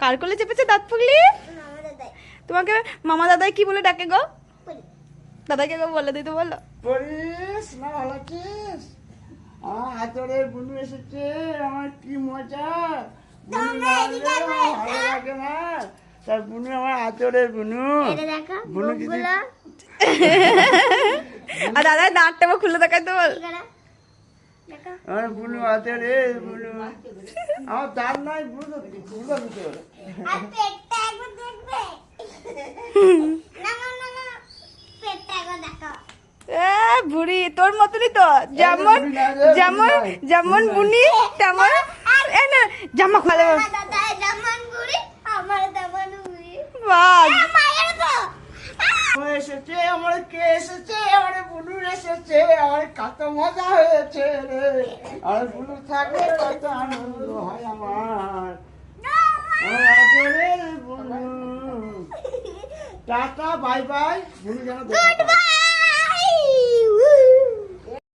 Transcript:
কার কোলে চেপেছে দাঁত পুগলি তোমাকে মামা দাদাই কি বলে ডাকে গো? দাদাকে গো বলে দিতে বলো। পরিস না ভালো আছিস? আমার হাতরে বুনু এসেছে আমার কি মজা? ভালো লাগে না। তার বুনু আমার হাতরে বুনু। বুনু যদি আর দাদার দাঁতটা খুলে দেখাইতে বল। আমার বুনু হাতরে বুনু। আমার দাঁত নাই বুনু তো বুনু দিতে পারে এ, বুড়ি তোর মতনই তো। যেমন রে, যেমন যেমন বুনি তেমন এ না জামা খুলে এসেছে আমার কে এসেছে? এসেছে, আর কত মজা হয়েছে রে। আরগুলো থাকে কত আনন্দ হয় আমার। Tata, bye bye. বুনু যেন।